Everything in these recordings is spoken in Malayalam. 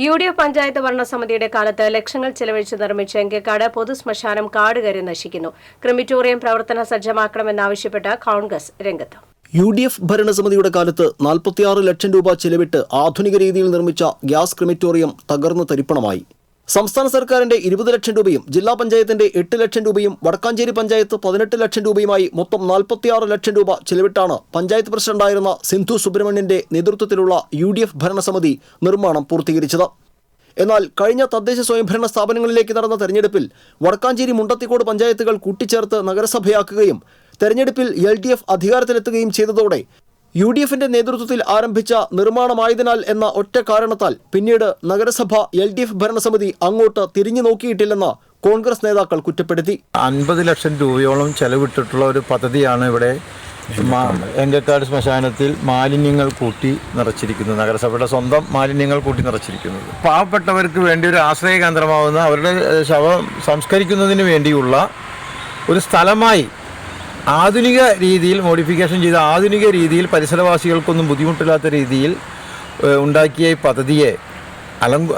യു ഡി എഫ് പഞ്ചായത്ത് ഭരണസമിതിയുടെ കാലത്ത് ലക്ഷങ്ങൾ ചെലവഴിച്ച് നിർമ്മിച്ച എങ്കക്കാട് പൊതുശ്മശാനം കാടുകയറി നശിക്കുന്നു. ക്രിമിറ്റോറിയം പ്രവർത്തന സജ്ജമാക്കണമെന്നാവശ്യപ്പെട്ട് കോൺഗ്രസ് രംഗത്ത്. യു ഡി എഫ് ഭരണസമിതിയുടെ കാലത്ത് നാൽപ്പത്തിയാറ് ലക്ഷം രൂപ ചെലവിട്ട് ആധുനിക രീതിയിൽ നിർമ്മിച്ച ഗ്യാസ് ക്രിമിറ്റോറിയം തകർന്നു തരിപ്പണമായി. സംസ്ഥാന സർക്കാരിന്റെ ഇരുപത് ലക്ഷം രൂപയും ജില്ലാ പഞ്ചായത്തിന്റെ എട്ട് ലക്ഷം രൂപയും വടക്കാഞ്ചേരി പഞ്ചായത്ത് പതിനെട്ട് ലക്ഷം രൂപയുമായി മൊത്തം നാൽപ്പത്തിയാറ് ലക്ഷം രൂപ ചെലവിട്ടാണ് പഞ്ചായത്ത് പ്രസിഡന്റായിരുന്ന സിന്ധു സുബ്രഹ്മണ്യന്റെ നേതൃത്വത്തിലുള്ള യു ഡി എഫ് ഭരണസമിതി നിർമ്മാണം പൂർത്തീകരിച്ചത്. എന്നാൽ കഴിഞ്ഞ തദ്ദേശ സ്വയംഭരണ സ്ഥാപനങ്ങളിലേക്ക് നടന്ന തെരഞ്ഞെടുപ്പിൽ വടക്കാഞ്ചേരി മുണ്ടത്തിക്കോട് പഞ്ചായത്തുകൾ കൂട്ടിച്ചേർത്ത് നഗരസഭയാക്കുകയും തെരഞ്ഞെടുപ്പിൽ എൽ ഡി എഫ് അധികാരത്തിലെത്തുകയും ചെയ്തതോടെ യു ഡി എഫിന്റെ നേതൃത്വത്തിൽ ആരംഭിച്ച നിർമ്മാണമായതിനാൽ എന്ന ഒറ്റ കാരണത്താൽ പിന്നീട് നഗരസഭ എൽ ഡി എഫ് ഭരണസമിതി അങ്ങോട്ട് തിരിഞ്ഞു നോക്കിയിട്ടില്ലെന്ന് കോൺഗ്രസ് നേതാക്കൾ കുറ്റപ്പെടുത്തി. അൻപത് ലക്ഷം രൂപയോളം ചെലവിട്ടിട്ടുള്ള ഒരു പദ്ധതിയാണ് ഇവിടെ എങ്കക്കാട് ശ്മശാനത്തിൽ മാലിന്യങ്ങൾ കൂട്ടി നിറച്ചിരിക്കുന്നത് നഗരസഭയുടെ സ്വന്തം മാലിന്യങ്ങൾ കൂട്ടി നിറച്ചിരിക്കുന്നത്. പാവപ്പെട്ടവർക്ക് വേണ്ടി ഒരു ആശ്രയ കേന്ദ്രമാവുന്ന അവരുടെ ശവം സംസ്കരിക്കുന്നതിന് വേണ്ടിയുള്ള ഒരു സ്ഥലമായി ആധുനിക രീതിയിൽ മോഡിഫിക്കേഷൻ ചെയ്ത ആധുനിക രീതിയിൽ പരിസരവാസികൾക്കൊന്നും ബുദ്ധിമുട്ടില്ലാത്ത രീതിയിൽ ഉണ്ടാക്കിയ ഈ പദ്ധതിയെ അലങ്ക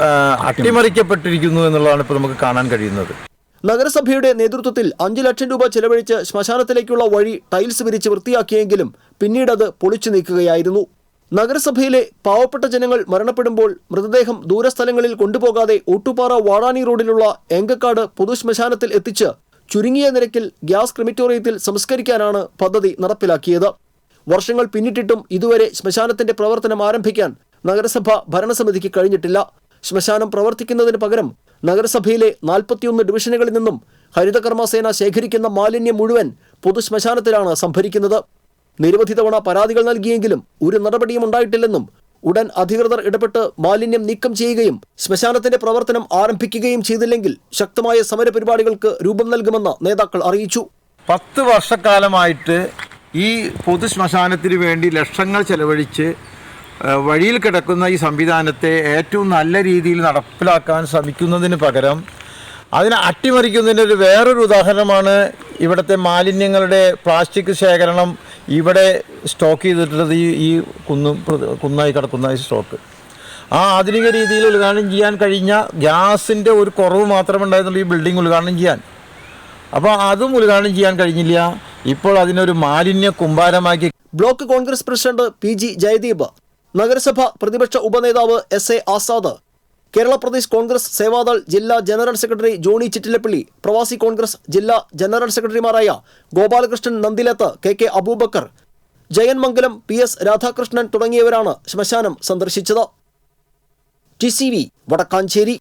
അട്ടിമറിക്കപ്പെട്ടിരിക്കുന്നു എന്നുള്ളതാണ് ഇപ്പോൾ നമുക്ക് കാണാൻ കഴിയുന്നത്. നഗരസഭയുടെ നേതൃത്വത്തിൽ അഞ്ചു ലക്ഷം രൂപ ചെലവഴിച്ച് ശ്മശാനത്തിലേക്കുള്ള വഴി ടൈൽസ് വിരിച്ച് വൃത്തിയാക്കിയെങ്കിലും പിന്നീട് അത് പൊളിച്ചു നീക്കുകയായിരുന്നു. നഗരസഭയിലെ പാവപ്പെട്ട ജനങ്ങൾ മരണപ്പെടുമ്പോൾ മൃതദേഹം ദൂരസ്ഥലങ്ങളിൽ കൊണ്ടുപോകാതെ ഊട്ടുപാറ വാടാനി റോഡിലുള്ള എങ്കക്കാട് പൊതുശ്മശാനത്തിൽ എത്തിച്ച് ചുരുങ്ങിയ നിരക്കിൽ ഗ്യാസ് ക്രിമിറ്റോറിയത്തിൽ സംസ്കരിക്കാനാണ് പദ്ധതി നടപ്പിലാക്കിയത്. വർഷങ്ങൾ പിന്നിട്ടിട്ടും ഇതുവരെ ശ്മശാനത്തിന്റെ പ്രവർത്തനം ആരംഭിക്കാൻ നഗരസഭ ഭരണസമിതിക്ക് കഴിഞ്ഞിട്ടില്ല. ശ്മശാനം പ്രവർത്തിക്കുന്നതിന് പകരം നഗരസഭയിലെ നാൽപ്പത്തിയൊന്ന് ഡിവിഷനുകളിൽ നിന്നും ഹരിതകർമ്മസേന ശേഖരിക്കുന്ന മാലിന്യം മുഴുവൻ പൊതുശ്മശാനത്തിലാണ് സംഭരിക്കുന്നത്. നിരവധി തവണ പരാതികൾ നൽകിയെങ്കിലും ഒരു നടപടിയും ഉണ്ടായിട്ടില്ലെന്നും ഉടൻ അധികൃതർ ഇടപെട്ട് മാലിന്യം നീക്കം ചെയ്യുകയും ശ്മശാനത്തിന്റെ പ്രവർത്തനം ആരംഭിക്കുകയും ചെയ്തില്ലെങ്കിൽ ശക്തമായ സമരപരിപാടികൾക്ക് രൂപം നൽകുമെന്ന് നേതാക്കൾ അറിയിച്ചു. പത്ത് വർഷക്കാലമായിട്ട് ഈ പൊതു ശ്മശാനത്തിന് വേണ്ടി ലക്ഷങ്ങൾ ചെലവഴിച്ച് വഴിയിൽ കിടക്കുന്ന ഈ സംവിധാനത്തെ ഏറ്റവും നല്ല രീതിയിൽ നടപ്പിലാക്കാൻ ശ്രമിക്കുന്നതിന് പകരം അതിനെ അട്ടിമറിക്കുന്നതിന്റെ ഒരു വേറൊരു ഉദാഹരണമാണ് ഇവിടുത്തെ മാലിന്യങ്ങളുടെ പ്ലാസ്റ്റിക് ശേഖരണം ഇവിടെ സ്റ്റോക്ക് ചെയ്തിട്ടുള്ളത് ഈ ഈ കുന്നു കുന്നായി കിടക്കുന്ന ഈ സ്റ്റോക്ക്. ആ ആധുനിക രീതിയിൽ ഉദ്ഘാടനം ചെയ്യാൻ കഴിഞ്ഞ ഗ്യാസിന്റെ ഒരു കുറവ് മാത്രമേ ഉണ്ടായിരുന്നുള്ളൂ ഈ ബിൽഡിംഗ് ഉദ്ഘാടനം ചെയ്യാൻ. അപ്പോൾ അതും ഉദ്ഘാടനം ചെയ്യാൻ കഴിഞ്ഞില്ല. ഇപ്പോൾ അതിനൊരു മാലിന്യ കുമ്പാരമാക്കി. Block Congress president P G Jayadeep നഗരസഭ പ്രതിപക്ഷ ഉപനേതാവ് എസ് എ ആസാദ് കേരള പ്രദേശ് കോൺഗ്രസ് സേവാദൾ ജില്ലാ ജനറൽ സെക്രട്ടറി ജോണി ചിറ്റിലപ്പള്ളി പ്രവാസി കോൺഗ്രസ് ജില്ലാ ജനറൽ സെക്രട്ടറിമാരായ Gopalakrishnan Nandilath K K Abubakar Jayanmangalam P S Radhakrishnan തുടങ്ങിയവരാണ് ശ്മശാനം സന്ദർശിച്ചത്. T C V Vadakkanchery.